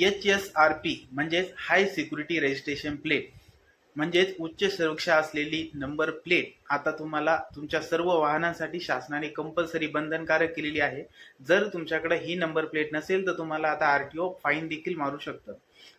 H S R P म्हणजेच हाय security registration plate म्हणजेच उच्च सुरक्षा असलेली नंबर प्लेट आता तुम्हाला तुमच्या सर्व वाहनांसाठी शासनाने कंपल्सरी बंधनकारक केलेली आहे. जर तुमच्याकडे ही नंबर प्लेट नसेल तर तुम्हाला आता आर टी ओ फाईन देखील मारू शकतं.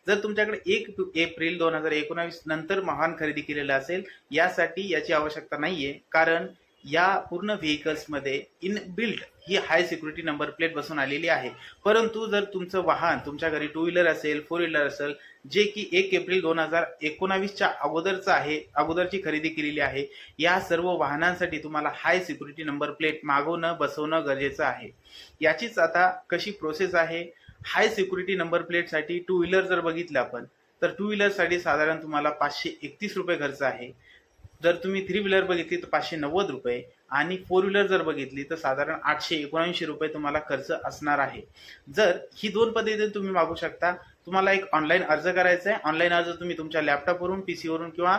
जर तुमच्याकडे एक एप्रिल दोन हजार एकोणावीस नंतर वाहन खरेदी केलेलं असेल यासाठी याची आवश्यकता नाहीये. कारण या पूर्ण व्हेकल्समध्ये इन बिल्ट ही हाय सिक्युरिटी नंबर प्लेट बसून आलेली आहे. परंतु जर तुमचं वाहन तुमच्या घरी टू व्हीलर असेल फोर व्हीलर असेल जे की एक एप्रिल दोन हजार एकोणावीसच्या अगोदरचं आहे अगोदरची खरेदी केलेली आहे या सर्व वाहनांसाठी तुम्हाला हाय सिक्युरिटी नंबर प्लेट मागवणं बसवणं गरजेचं आहे. याचीच आता कशी प्रोसेस आहे? हाय सिक्युरिटी नंबर प्लेटसाठी टू व्हीलर जर बघितलं आपण तर टू व्हीलरसाठी साधारण तुम्हाला पाचशे एकतीस रुपये खर्च आहे. जर तुम्ही थ्री व्हीलर बघितली तर पाचशे नव्वद रुपये आणि फोर व्हीलर जर बघितली तर साधारण आठशे एकोणऐंशी रुपये तुम्हाला खर्च असणार आहे. जर ही दोन पद्धतीने तुम्ही मागू शकता तुम्हाला एक ऑनलाईन अर्ज करायचा आहे. ऑनलाईन अर्ज तुम्ही तुमच्या लॅपटॉपवरून पी सीवरून किंवा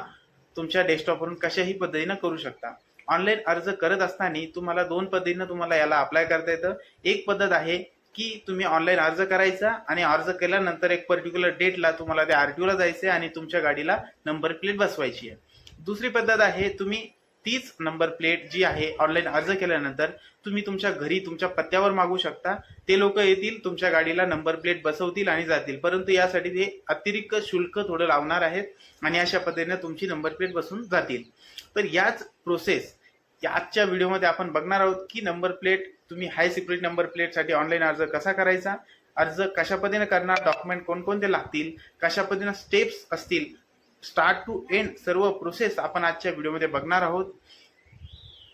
तुमच्या डेस्कटॉपवरून कशाही पद्धतीनं करू शकता. ऑनलाईन अर्ज करत असताना तुम्हाला दोन पद्धतीनं तुम्हाला याला अप्लाय करता येतं. एक पद्धत आहे की तुम्ही ऑनलाईन अर्ज करायचा आणि अर्ज केल्यानंतर एक पर्टिक्युलर डेटला तुम्हाला त्या आरटीओला जायचं आहे आणि तुमच्या गाडीला नंबर प्लेट बसवायची आहे. दुसरी पद्धत आहे तुम्ही तीच नंबर प्लेट जी आहे ऑनलाईन अर्ज केल्यानंतर तुम्ही तुमच्या घरी तुमच्या पत्त्यावर मागू शकता. ते लोक येतील तुमच्या गाडीला नंबर प्लेट बसवतील आणि जातील. परंतु यासाठी ते अतिरिक्त शुल्क थोडं लावणार आहेत आणि अशा पद्धतीने तुमची नंबर प्लेट बसून जातील. तर याच प्रोसेस या आजच्या व्हिडिओमध्ये आपण बघणार आहोत की नंबर प्लेट तुम्ही हाय सिक्युरिटी नंबर प्लेटसाठी ऑनलाईन अर्ज कसा करायचा अर्ज कशा पद्धतीने करणार डॉक्युमेंट कोणकोणते लागतील कशा पद्धतीने स्टेप्स असतील स्टार्ट टू एंड सर्व प्रोसेस आपण आजच्या व्हिडिओमध्ये बघणार आहोत.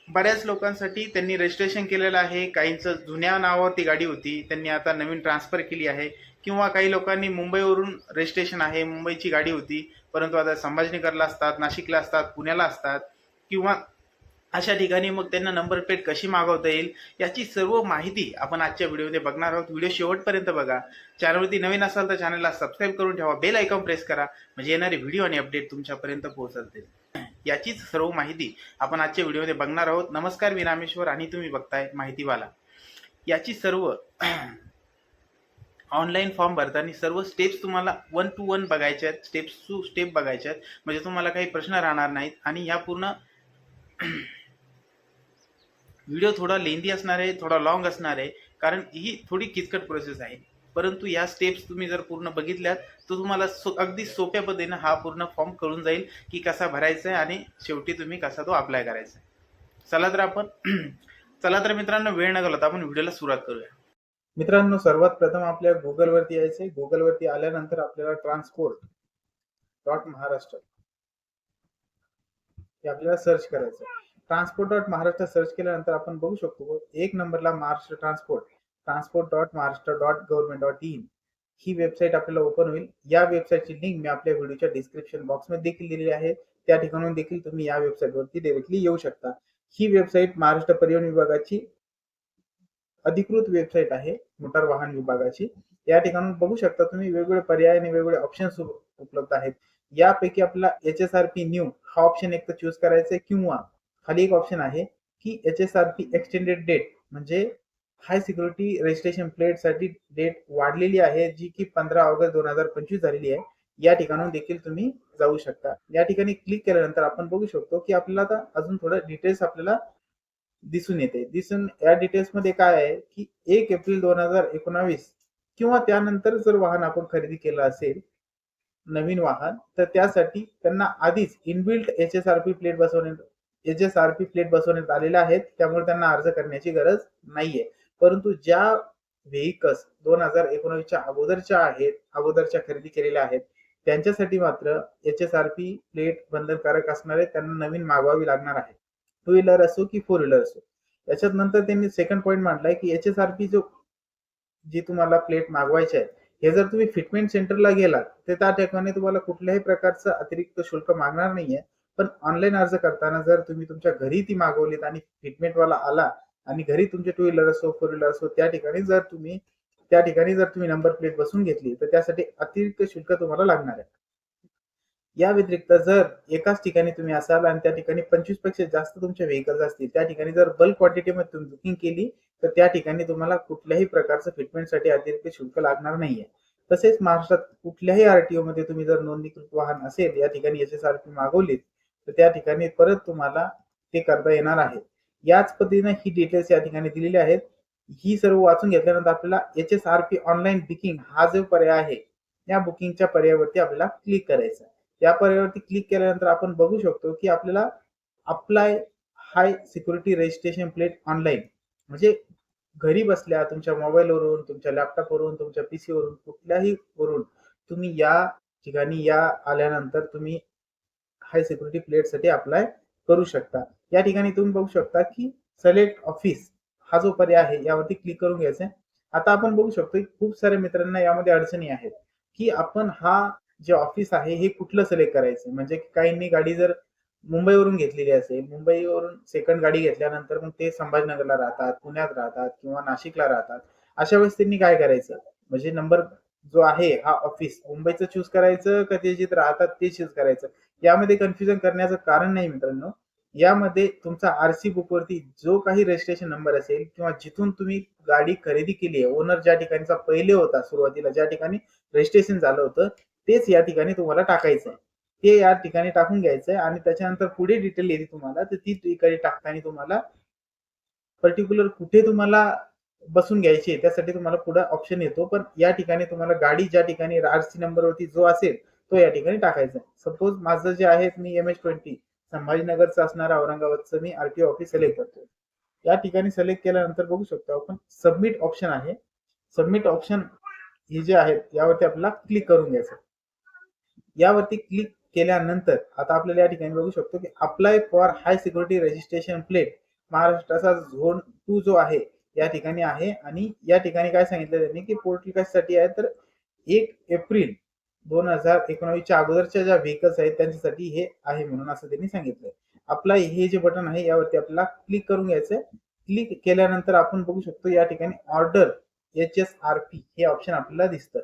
बऱ्याच लोकांसाठी त्यांनी रजिस्ट्रेशन केलेलं आहे. काहींचं जुन्या नावावरती गाडी होती. त्यांनी आता नवीन ट्रान्सफर केली आहे. किंवा काही लोकांनी मुंबईवरून रजिस्ट्रेशन आहे. मुंबईची गाडी होती. परंतु आता संभाजीनगरला असतात नाशिकला असतात पुण्याला असतात. किंवा अशा ठिकाणी मग त्यांना नंबर प्लेट कशी मागवता येईल याची सर्व माहिती आपण आजच्या व्हिडिओमध्ये बघणार आहोत. व्हिडिओ शेवटपर्यंत बघा. चॅनलवरती नवीन असाल तर चॅनलला सबस्क्राईब करून ठेवा. बेल आयकॉन प्रेस करा. म्हणजे येणारे व्हिडिओ आणि अपडेट तुमच्यापर्यंत पोहोचतील. याचीच सर्व माहिती आपण आजच्या व्हिडिओमध्ये बघणार आहोत. नमस्कार मी रामेश्वर आणि तुम्ही बघताय माहितीवाला. याची सर्व ऑनलाईन फॉर्म भरताना सर्व स्टेप्स तुम्हाला वन टू वन बघायच्या आहेत. स्टेप्स टू स्टेप बघायच्या आहेत. म्हणजे तुम्हाला काही प्रश्न राहणार नाहीत आणि ह्या पूर्ण व्हिडिओ थोडा लेंदी असणार आहे थोडा लॉंग असणार आहे कारण ही थोडी किचकट प्रोसेस आहे. परंतु या स्टेप्स तुम्ही जर पूर्ण बघितल्यात तर तुम्हाला सो अगदी सोप्या पद्धतीनं हा पूर्ण फॉर्म कळून जाईल की कसा भरायचा आहे आणि शेवटी तुम्ही कसा तो अप्लाय करायचा आहे. चला तर आपण चला तर मित्रांनो वेळ न घालवता आपण व्हिडिओला सुरुवात करूया. मित्रांनो सर्वात प्रथम आपल्या गुगलवरती यायचे गुगलवरती आल्यानंतर आपल्याला ट्रान्सपोर्ट डॉट महाराष्ट्र हे आपल्याला सर्च करायचं ट्रान्सपोर्ट डॉट महाराष्ट्र सर्च केल्यानंतर आपण बघू शकतो एक नंबरला Maharashtra transport transport dot Maharashtra dot government dot in he website आपल्याला ओपन होईल. या वेबसाईटची लिंक मी आपल्या व्हिडिओच्या डिस्क्रिप्शन बॉक्समध्ये देखील दिलेली आहे. त्या ठिकाणून देखील तुम्ही या वेबसाईटवरती डायरेक्टली येऊ शकता. ही वेबसाईट महाराष्ट्र परिवहन विभागाची अधिकृत वेबसाईट आहे मोटार वाहन विभागाची. या ठिकाणून बघू शकता तुम्ही वेगवेगळे पर्याय आणि वेगवेगळे ऑप्शन्स उपलब्ध आहेत. यापैकी आपला H S R P new हा ऑप्शन एक तर चूज करायचा आहे किंवा खाली एक ऑप्शन आहे की H S R P extended date म्हणजे हाय सिक्युरिटी रजिस्ट्रेशन प्लेटसाठी डेट वाढलेली आहे जी की पंधरा ऑगस्ट दोन हजार पंचवीस झालेली आहे. या ठिकाणून देखील तुम्ही जाऊ शकता. या ठिकाणी क्लिक केल्यानंतर आपण बघू शकतो की आपल्याला आता अजून थोडं डिटेल्स आपल्याला दिसून येते. दिसून या डिटेल्समध्ये काय आहे की एक एप्रिल दोन हजार एकोणावीस किंवा त्यानंतर जर वाहन आपण खरेदी केलं असेल नवीन वाहन तर त्यासाठी त्यांना आधीच inbuilt H S R P plate बसवण्यात H S R P plate बसवण्यात आलेल्या आहेत त्यामुळे त्यांना अर्ज करण्याची गरज नाहीये. परंतु ज्या व्हेकल्स दोन हजार एकोणावीसच्या अगोदरच्या आहेत अगोदरच्या खरेदी केलेल्या आहेत त्यांच्यासाठी मात्र H S R P plate बंधनकारक असणार आहे त्यांना नवीन मागवावी लागणार आहे. टू व्हीलर असो की फोर व्हीलर असो. त्याच्यात नंतर त्यांनी सेकंड पॉईंट मांडलाय की एच एस आर पी जो जी तुम्हाला प्लेट मागवायची आहे हे जर तुम्ही फिटमेंट सेंटरला गेलात तर त्या ठिकाणी तुम्हाला कुठल्याही प्रकारचं अतिरिक्त शुल्क मागणार नाहीये. पण ऑनलाईन अर्ज करताना जर तुम्ही तुमच्या घरी ती मागवलीत आणि फिटमेंट वाला आला आणि घरी तुमचे टू व्हीलर असो फोर व्हीलर असो त्या ठिकाणी जर तुम्ही त्या ठिकाणी जर तुम्ही नंबर प्लेट बसून घेतली तर त्यासाठी अतिरिक्त शुल्क तुम्हाला लागणार आहे. या व्यतिरिक्त जर एकाच ठिकाणी तुम्ही असाल आणि त्या ठिकाणी पंचवीसपेक्षा जास्त तुमचे व्हेकल्स असतील त्या ठिकाणी जर बल्क क्वांटिटीमध्ये तुम्ही बुकिंग केली तर त्या ठिकाणी तुम्हाला कुठल्याही प्रकारचं फिटमेंटसाठी अतिरिक्त शुल्क लागणार नाहीये. तसेच महाराष्ट्रात कुठल्याही आरटीओ मध्ये तुम्ही जर नोंदणीकृत वाहन असेल या ठिकाणी एस एस आर पी मागवलीत तर त्या ठिकाणी परत तुम्हाला ते करता येणार आहे. याच पद्धतीने ही डिटेल्स या ठिकाणी दिलेली आहेत. ही सर्व वाचून घेतल्यानंतर आपल्याला H S R P online booking हा जो पर्याय आहे या बुकिंगच्या पर्यायावरती आपल्याला क्लिक करायचं या पर्यायावरती क्लिक केल्यानंतर आपण बघू शकतो की आपल्याला apply high security registration plate online म्हणजे घरी बसल्या तुमच्या मोबाईलवरून तुमच्या लॅपटॉपवरून तुमच्या पी वरून कुठल्याही वरून तुम्ही या ठिकाणी या आल्यानंतर तुम्ही हाय सिक्युरिटी प्लेटसाठी अप्लाय करू शकता. या ठिकाणी तुम्ही बघू शकता की सिलेक्ट ऑफिस हा जो पर्याय आहे यावरती क्लिक करून घ्यायचा आहे. आता आपण बघू शकतो की खूप साऱ्या मित्रांना यामध्ये अडचणी आहेत की आपण हा जे ऑफिस आहे हे कुठलं सिलेक्ट करायचं म्हणजे काहींनी गाडी जर मुंबईवरून घेतलेली असेल मुंबईवरून सेकंड गाडी घेतल्यानंतर मग ते संभाजीनगरला राहतात पुण्यात राहतात किंवा नाशिकला राहतात अशा वेळेस त्यांनी काय करायचं? म्हणजे नंबर जो आहे हा ऑफिस मुंबईचं चूज करायचं का ते जिथे राहतात ते चूज करायचं? यामध्ये कन्फ्युजन करण्याचं कारण नाही मित्रांनो. यामध्ये तुमचा आरसी बुक वरती जो काही रजिस्ट्रेशन नंबर असेल किंवा जिथून तुम्ही गाडी खरेदी केली आहे ओनर ज्या ठिकाणचा पहिले होता सुरुवातीला ज्या ठिकाणी रजिस्ट्रेशन झालं होतं तेच या ठिकाणी तुम्हाला टाकायचं आहे ते या ठिकाणी टाकून घ्यायचंय आणि त्याच्यानंतर पुढे डिटेल येते तुम्हाला तर ती ठिकाणी टाकताना तुम्हाला पर्टिक्युलर कुठे तुम्हाला बसून घ्यायची त्यासाठी तुम्हाला पुढे ऑप्शन येतो. पण या ठिकाणी तुम्हाला गाडी ज्या ठिकाणी आरसी नंबर वरती जो असेल तो या ठिकाणी टाकायचा सपोज माझं जे आहे मी एम एच ट्वेंटी संभाजीनगरचं असणारा औरंगाबादचं मी आरटीओ ऑफिस सिलेक्ट करतो या ठिकाणी सिलेक्ट केल्यानंतर बघू शकतो आपण सबमिट ऑप्शन आहे. सबमिट ऑप्शन हे जे आहेत यावरती आपल्याला क्लिक करून घ्यायचं यावरती क्लिक केल्यानंतर आता आपल्याला या ठिकाणी बघू शकतो की apply for high security registration plate महाराष्ट्राचा झोन टू जो आहे या ठिकाणी आहे. आणि या ठिकाणी काय सांगितलं त्यांनी की पोर्टल कशासाठी आहे? तर एक एप्रिल दोन हजार एकोणावीसच्या अगोदरच्या ज्या व्हेकल्स आहेत त्यांच्यासाठी हे आहे म्हणून असं त्यांनी सांगितलंय. आपला हे जे बटन आहे यावरती आपल्याला क्लिक करून घ्यायचंय. क्लिक केल्यानंतर आपण बघू शकतो या ठिकाणी order H S R P हे ऑप्शन आपल्याला दिसतं.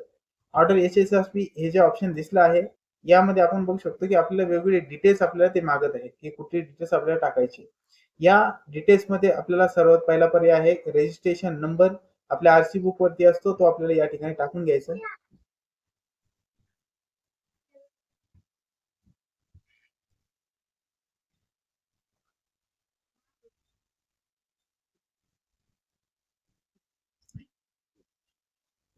Order H S R P हे जे ऑप्शन दिसलं आहे यामध्ये आपण बघू शकतो की आपल्याला वेगवेगळे डिटेल्स आपल्याला ते मागत आहे की कुठले डिटेल्स आपल्याला टाकायचे. या डिटेल्समध्ये आपल्याला सर्वात पहिला पर्याय आहे रजिस्ट्रेशन नंबर आपल्या आरसी बुक वरती असतो तो आपल्याला या ठिकाणी टाकून घ्यायचा.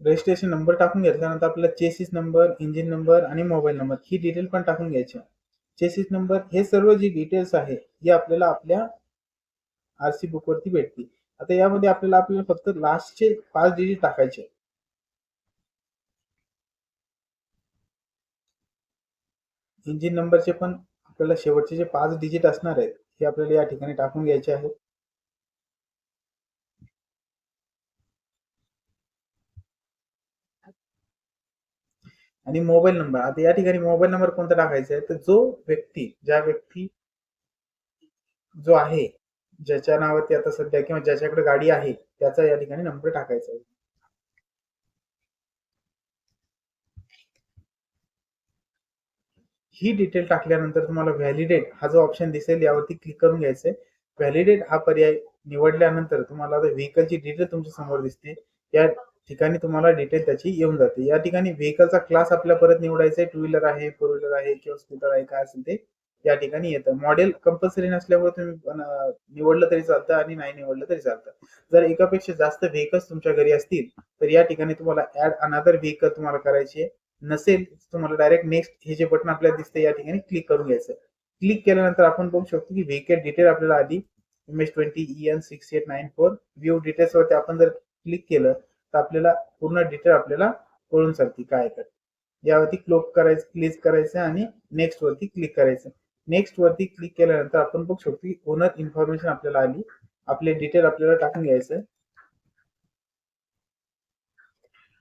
रजिस्ट्रेशन नंबर टाकून घेतल्यानंतर आपल्याला चेसिस नंबर इंजिन नंबर आणि मोबाईल नंबर ही डिटेल पण टाकून घ्यायची चेसिस नंबर हे सर्व जी डिटेल्स आहे हे आपल्याला आपल्या आरसी बुक वरती भेटतील. आता यामध्ये आपल्याला आपल्याला फक्त लास्टचे पाच डिजिट टाकायचे इंजिन नंबरचे पण आपल्याला शेवटचे जे पाच डिजिट असणार आहेत हे आपल्याला या ठिकाणी टाकून घ्यायचे आहेत. आणि मोबाईल नंबर. आता या ठिकाणी मोबाईल नंबर कोणता टाकायचा आहे? तर जो व्यक्ती ज्या व्यक्ती जो आहे ज्याच्या नावावरती आता सध्या किंवा ज्याच्याकडे गाडी आहे त्याचा या ठिकाणी नंबर टाकायचा आहे. ही डिटेल टाकल्यानंतर तुम्हाला व्हॅलिडेट हा जो ऑप्शन दिसेल यावरती क्लिक करून घ्यायचंय. व्हॅलिडेट हा पर्याय निवडल्यानंतर तुम्हाला व्हेकलची डिटेल तुमच्यासमोर दिसते. या ठिकाणी तुम्हाला डिटेल त्याची येऊन जाते. या ठिकाणी व्हेकलचा क्लास आपल्याला परत निवडायचा आहे टू व्हीलर आहे फोर व्हीलर आहे किंवा स्कूटर आहे काय असेल ते या ठिकाणी येतं. मॉडेल कंपल्सरी नसल्यामुळे तुम्ही निवडलं तरी चालतं आणि नाही निवडलं तरी चालतं. जर एकापेक्षा जास्त व्हेकल्स तुमच्या घरी असतील तर या ठिकाणी तुम्हाला ऍड अनादर व्हेकल तुम्हाला करायची आहे. नसेल तुम्हाला डायरेक्ट नेक्स्ट हे जे बटन आपल्याला दिसते या ठिकाणी क्लिक करून घ्यायचं. क्लिक केल्यानंतर आपण बघू शकतो की व्हेकल डिटेल आपल्याला आधी M S twenty E N six eight nine four view details वरती आपण जर क्लिक केलं तर आपल्याला पूर्ण डिटेल आपल्याला कळून चालते काय तर. यावरती क्लोक करायचं क्लिक करायचं आणि नेक्स्ट वरती क्लिक करायचं. नेक्स्ट वरती क्लिक केल्यानंतर आपण बघू शकतो की ओनर इन्फॉर्मेशन आपल्याला आली. आपले डिटेल आपल्याला टाकून घ्यायचं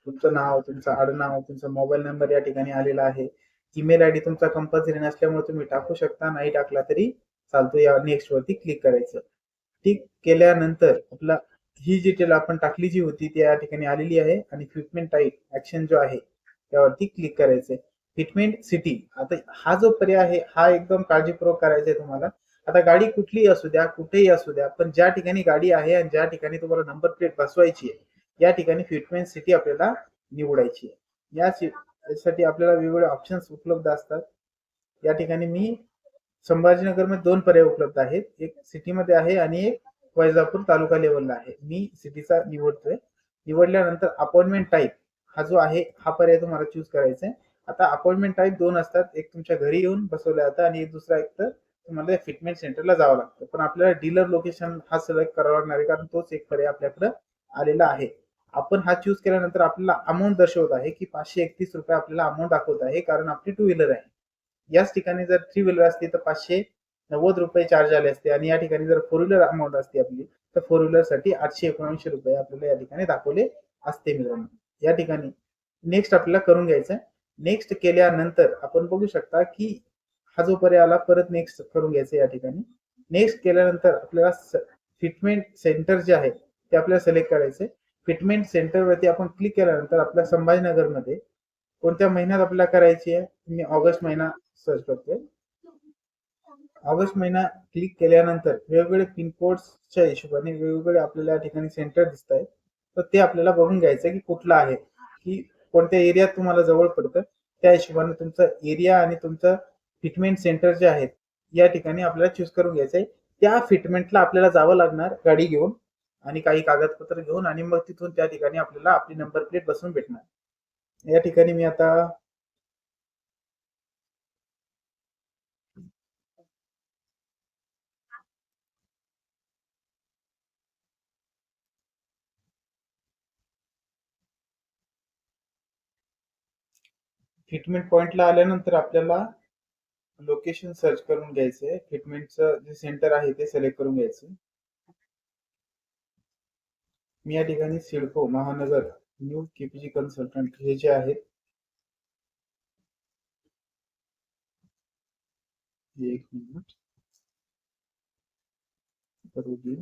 तुमचं नाव तुमचं आडनाव तुमचा मोबाईल नंबर या ठिकाणी आलेला आहे. ईमेल आयडी तुमचा कंपल्सरी नसल्यामुळे तुम्ही टाकू शकता नाही टाकला तरी चालतो. या नेक्स्ट वरती क्लिक करायचं. क्लिक केल्यानंतर आपला ही डिटेल आपण टाकली जी होती ती या ठिकाणी आलेली आहे आणि फिटमेंट टाईप ऍक्शन जो आहे त्यावरती क्लिक करायचंय. फिटमेंट सिटी आता हा जो पर्याय आहे हा एकदम काळजीपूर्वक करायचा आहे तुम्हाला. आता गाडी कुठलीही असू द्या कुठेही असू द्या पण ज्या ठिकाणी गाडी आहे आणि ज्या ठिकाणी तुम्हाला नंबर प्लेट बसवायची आहे या ठिकाणी फिटमेंट सिटी आपल्याला निवडायची आहे. या यासाठी आपल्याला वेगवेगळे ऑप्शन्स उपलब्ध असतात. या ठिकाणी मी संभाजीनगरमध्ये दोन पर्याय उपलब्ध आहेत. एक सिटीमध्ये आहे आणि एक वैजापूर तालुका लेवलला आहे. मी सिटीचा निवडतोय. निवडल्यानंतर अपॉइंटमेंट टाईप हा जो आहे हा पर्याय तुम्हाला चूज करायचा आहे. आता अपॉइंटमेंट टाईप दोन असतात. एक तुमच्या घरी येऊन बसवलं जातं आणि एक दुसरा एक तर तुम्हाला फिटमेंट सेंटरला जावं लागतं. पण आपल्याला डीलर लोकेशन हा सिलेक्ट करावा लागणार आहे कारण तोच एक पर्याय आपल्याकडे आलेला आहे. आपण हा चूज केल्यानंतर आपल्याला अमाऊंट दर्शवत आहे की पाचशे एकतीस रुपये आपल्याला अमाऊंट दाखवत आहे कारण आपली टू व्हीलर आहे. याच ठिकाणी जर थ्री व्हीलर असली तर पाचशे नव्वद रुपये चार्ज आले असते. आणि या ठिकाणी जर फोर व्हीलर अमाऊंट असते आपली तर फोर व्हीलरसाठी आठशे एकोणऐंशी रुपये आपल्याला या ठिकाणी दाखवले असते मित्रांनो. या ठिकाणी नेक्स्ट आपल्याला करून घ्यायचं नेक्स्ट केल्यानंतर आपण बघू शकता की हा जो पर्याय आला परत नेक्स्ट करून घ्यायचं या ठिकाणी. नेक्स्ट केल्यानंतर आपल्याला फिटमेंट सेंटर जे आहे ते आपल्याला सिलेक्ट करायचे फिटमेंट सेंटरवरती आपण क्लिक केल्यानंतर आपल्या संभाजीनगरमध्ये कोणत्या महिन्यात आपल्याला करायची आहे मी ऑगस्ट महिना सर्च करतोय. ऑगस्ट महिना क्लिक केल्यानंतर वेगवेगळे पिनकोडच्या हिशोबाने वेगवेगळे आपल्याला या ठिकाणी सेंटर दिसत आहेत. तर ते आपल्याला बघून घ्यायचं की कुठला आहे की कोणत्या एरियात तुम्हाला जवळ पडतं. त्या हिशोबाने तुमचा एरिया आणि तुमचं फिटमेंट सेंटर जे आहेत या ठिकाणी आपल्याला चूज करून घ्यायचं आहे. त्या फिटमेंटला आपल्याला जावं लागणार गाडी घेऊन आणि काही कागदपत्र घेऊन आणि मग तिथून त्या ठिकाणी आपल्याला आपली नंबर प्लेट बसून भेटणार. या ठिकाणी मी आता फिटमेंट पॉइंटला आल्यानंतर आपल्याला लोकेशन सर्च करून घ्यायचे फिटमेंटचं जे सेंटर आहे ते सिलेक्ट करून घ्यायचं. मी या ठिकाणी सिडको महानगर न्यू केपीजी कन्सल्टंट हे जे आहेत एक मिनिट करू दे.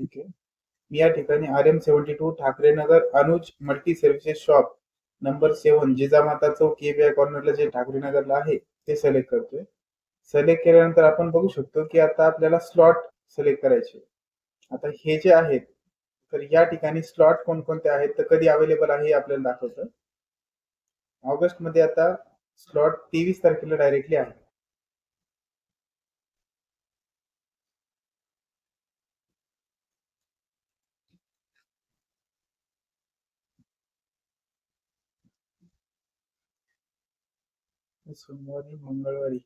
ठीक आहे. मी या ठिकाणी R M seventy two Thackeray Nagar Anuj multi services shop number seven Jijamata Chowk के कॉर्नरला जे ठाकरे नगरला आहे ते सिलेक्ट करतोय. सिलेक्ट केल्यानंतर आपण बघू शकतो की आता आपल्याला स्लॉट सिलेक्ट करायचे आता हे जे आहेत तर या ठिकाणी स्लॉट कोणकोणते आहेत तर कधी अवेलेबल आहे हे आपल्याला दाखवतं. ऑगस्टमध्ये आता स्लॉट तेवीस तारखेला डायरेक्टली आहे. सोमवारी मंगळवारी.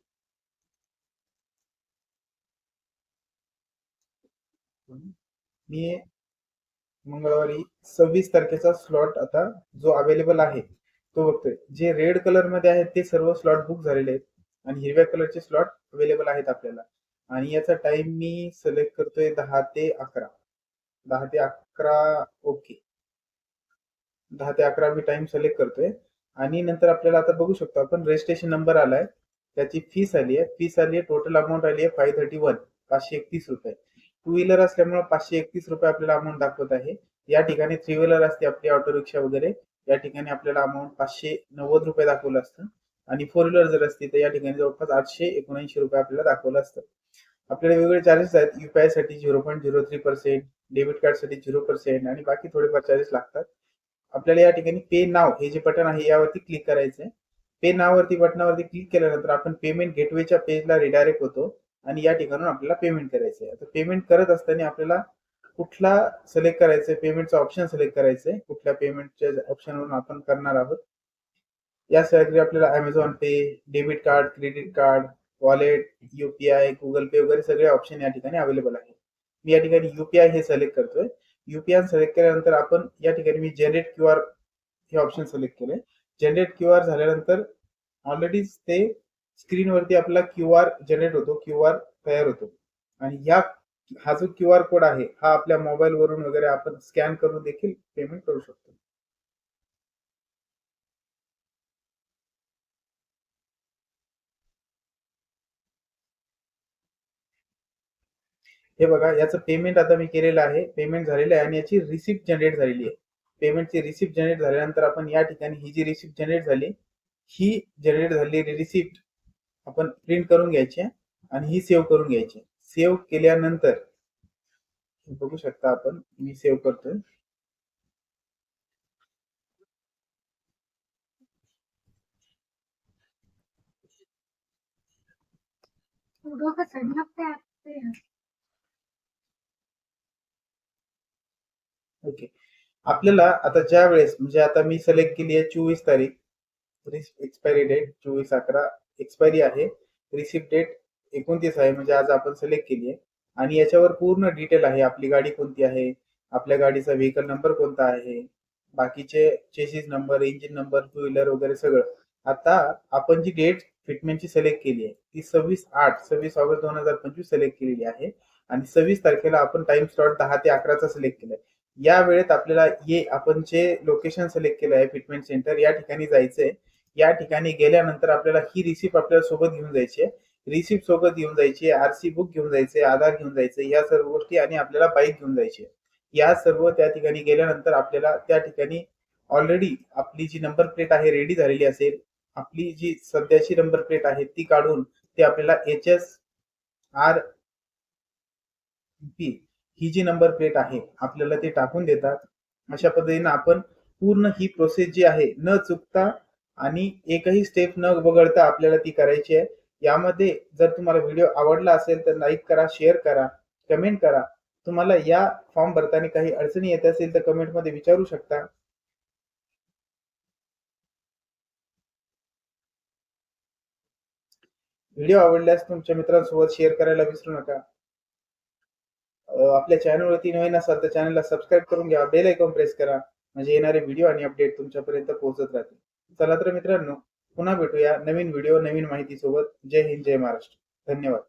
मी मंगळवारी सव्वीस तारखेचा स्लॉट आता जो अवेलेबल आहे तो बघतोय. जे रेड कलरमध्ये आहेत ते सर्व स्लॉट बुक झालेले आहेत आणि हिरव्या कलरचे स्लॉट अवेलेबल आहेत आपल्याला. आणि याचा टाइम मी सिलेक्ट करतोय दहा ते अकरा. दहा ते अकरा ओके दहा ते अकरा मी टाइम सिलेक्ट करतोय. आणि नंतर आपल्याला आता बघू शकतो आपण रजिस्ट्रेशन नंबर आलाय. त्याची फीस आली आहे. फीस आली आहे. टोटल अमाऊंट आली आहे फाईव्ह थर्टी वन पाचशे एकतीस रुपये. टू व्हीलर असल्यामुळे पाचशे एकतीस रुपये आपल्याला अमाऊंट दाखवत आहे. या ठिकाणी थ्री व्हीलर असते आपली ऑटो रिक्षा वगैरे. या ठिकाणी आपल्याला अमाऊंट पाचशे नव्वद रुपये दाखवलं असतं. आणि फोर व्हीलर जर असते तर या ठिकाणी जवळपास आठशे एकोणऐंशी रुपये आपल्याला दाखवलं असतं. आपल्याला वेगवेगळे चार्जेस आहेत. युपीआयसाठी zero point zero three percent debit कार्डसाठी झिरो पर्सेंट आणि बाकी थोडेफार चार्जेस लागतात. आपल्याला या ठिकाणी पे नाव हे जे बटन आहे यावरती क्लिक करायचंय. पे नाववरती बटनावरती क्लिक केल्यानंतर आपण पेमेंट गेटवेच्या पेजला रिडायरेक्ट होतो आणि या ठिकाणून आपल्याला पेमेंट करायचंय. आता पेमेंट करत असताना आपल्याला कुठला सिलेक्ट करायचंय? पेमेंटचा ऑप्शन सिलेक्ट करायचंय. कुठल्या पेमेंटच्या ऑप्शनवरून आपण करणार आहोत? यासाठी आपल्याला Amazon pay debit card credit card wallet UPI Google pay वगैरे सगळे ऑप्शन या ठिकाणी अवेलेबल आहे मी या ठिकाणी युपीआय हे सिलेक्ट करतोय. युपीआय सिलेक्ट केल्यानंतर आपण या ठिकाणी मी जनरेट क्यू आर हे ऑप्शन सिलेक्ट केले जनरेट क्यू आर झाल्यानंतर ऑलरेडीच ते स्क्रीनवरती आपला क्यू आर जनरेट होतो क्यू आर तयार होतो. आणि या हा जो क्यू आर कोड आहे हा आपल्या मोबाईल वरून वगैरे आपण स्कॅन करून देखील पेमेंट करू शकतो. हे बघा याचं पेमेंट आता मी केलेलं आहे. पेमेंट झालेलं आहे आणि याची रिसिप्ट जनरेट झालेली आहे. पेमेंटची रिसिप्ट जनरेट झाल्यानंतर आपण या ठिकाणी ही जी रिसिप्ट जनरेट झाली ही जनरेट झालेली रिसिप्ट आपण प्रिंट करून घ्यायची आणि ही सेव्ह करून घ्यायची सेव्ह केल्यानंतर बघू शकता आपण मी सेव्ह करतोय. डोकं चढलं काय ते ओके आपल्याला आता ज्या वेळेस म्हणजे आता मी सिलेक्ट केली आहे चोवीस तारीख एक्सपायरी डेट चोवीस अकरा एक्सपायरी आहे रिसिप्ट डेट एकोणतीस आहे म्हणजे आज आपण सिलेक्ट केली आहे. आणि याच्यावर पूर्ण डिटेल आहे आपली गाडी कोणती आहे आपल्या गाडीचा व्हेकल नंबर कोणता आहे बाकीचे chassis number engine number two wheeler वगैरे सगळं. आता आपण जी डेट फिटमेंटची सिलेक्ट केली आहे ती सव्वीस आठ सव्वीस ऑगस्ट दोन हजार पंचवीस सिलेक्ट केलेली आहे. आणि सव्वीस तारखेला आपण टाइम स्लॉट दहा ते अकराचा सिलेक्ट केलाय. या वेळेत आपल्याला ये आपण जे लोकेशन सिलेक्ट केलं आहे फिटमेंट सेंटर या ठिकाणी जायचंय. या ठिकाणी गेल्यानंतर आपल्याला ही रिसिप्ट आपल्याला सोबत घेऊन जायची आहे रिसिप्ट सोबत घेऊन जायची आरसी बुक घेऊन जायचे आधार घेऊन जायचे या सर्व गोष्टी आणि आपल्याला बाईक घेऊन जायची आहे या सर्व त्या ठिकाणी गेल्यानंतर आपल्याला त्या ठिकाणी ऑलरेडी आपली जी नंबर प्लेट आहे रेडी झालेली असेल आपली जी सध्याची नंबर प्लेट आहे ती काढून ते आपल्याला एच एस आर पी ही जी नंबर प्लेट आहे आपल्याला ते टाकून देतात. अशा पद्धतीने आपण पूर्ण ही प्रोसेस जी आहे न चुकता आणि एकही स्टेप न वगळता आपल्याला ती करायची आहे. यामध्ये जर तुम्हाला व्हिडिओ आवडला असेल तर लाईक करा शेअर करा कमेंट करा. तुम्हाला या फॉर्म भरताना काही अडचणी येत असेल तर कमेंटमध्ये विचारू शकता. व्हिडिओ आवडल्यास तुमच्या मित्रांसोबत शेअर करायला विसरू नका. आपल्या चॅनलवरती नवीन असाल तर चॅनलला सबस्क्राईब करून घ्या. बेल आयकॉन प्रेस करा. म्हणजे येणारे व्हिडिओ आणि अपडेट तुमच्यापर्यंत पोहोचत राहतील. चला तर मित्रांनो पुन्हा भेटूया नवीन व्हिडिओ नवीन माहिती सोबत जय हिंद जय महाराष्ट्र. धन्यवाद.